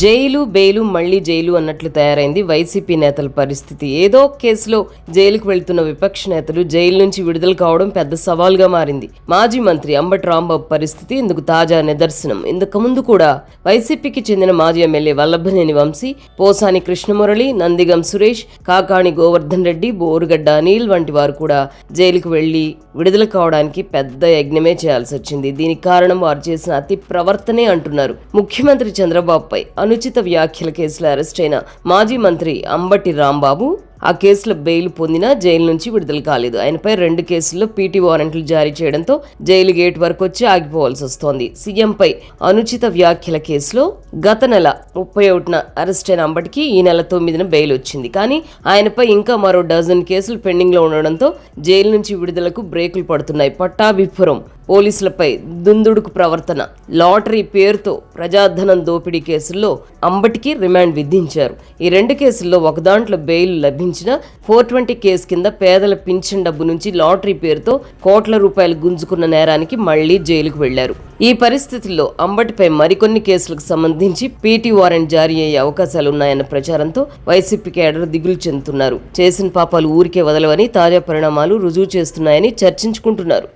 Jail bail మళ్ళీ jail అన్నట్లు తయారైంది వైసీపీ నేతల పరిస్థితి. ఏదో కేసులో జైలుకు వెళ్తున్న విపక్ష నేతలు జైలు నుంచి విడుదల కావడం పెద్ద సవాల్గా మారింది. మాజీ మంత్రి అంబటి రాంబాబు పరిస్థితి ఇందుకు తాజా నిదర్శనం. ఇంతకుముందు కూడా వైసీపీకి చెందిన మాజీ ఎమ్మెల్యే వల్లభనేని వంశీ పోసాని కృష్ణమురళి నందిగం సురేష్ కాకాణి గోవర్ధన్ రెడ్డి బోరుగడ్డ అనిల్ వంటి వారు కూడా జైలుకు వెళ్ళి విడుదల కావడానికి పెద్ద యజ్ఞమే చేయాల్సి వచ్చింది. దీనికి కారణం వారు చేసిన అతి ప్రవర్తనే అంటున్నారు. ముఖ్యమంత్రి చంద్రబాబుపై అనుచిత వ్యాఖ్యల కేసులో అరెస్ట్ అయిన మాజీ మంత్రి అంబటి రాంబాబు ఆ కేసులో బెయిల్ పొందినా జైలు నుంచి విడుదల కాలేదు. ఆయనపై రెండు కేసుల్లో పీటీ వారెంట్లు జారీ చేయడంతో జైలు గేట్ వరకు వచ్చి ఆగిపోవాల్సి వస్తోంది. సీఎంపై అనుచిత వ్యాఖ్యల కేసులో గత నెల ముప్పై ఒకటిన అరెస్ట్ అయిన అంబటికి ఈ నెల తొమ్మిదిన బెయిల్ వచ్చింది. కానీ ఆయనపై ఇంకా మరో డజన్ కేసులు పెండింగ్లో ఉండడంతో జైలు నుంచి విడుదలకు బ్రేకులు పడుతున్నాయి. పట్టాభిపురం పోలీసులపై దుందుడుకు ప్రవర్తన. లాటరీ పేరుతో ప్రజాధనం దోపిడీ కేసుల్లో అంబటికి రిమాండ్ విధించారు. ఈ రెండు కేసుల్లో ఒక దాంట్లో బెయిల్ లభించిన ఫోర్ ట్వంటీ కేసు కింద పేదల పింఛన్ డబ్బు నుంచి లాటరీ పేరుతో కోట్ల రూపాయలు గుంజుకున్న నేరానికి మళ్ళీ జైలుకు వెళ్ళారు. ఈ పరిస్థితుల్లో అంబటిపై మరికొన్ని కేసులకు సంబంధించి పీటీ వారెంట్ జారీ అయ్యే అవకాశాలు ఉన్నాయన్న ప్రచారంతో వైసీపీ కేడర్ దిగులు చెందుతున్నారు. చేసిన పాపాలు ఊరికే వదలవని తాజా పరిణామాలు రుజువు చేస్తున్నాయని చర్చించుకుంటున్నారు.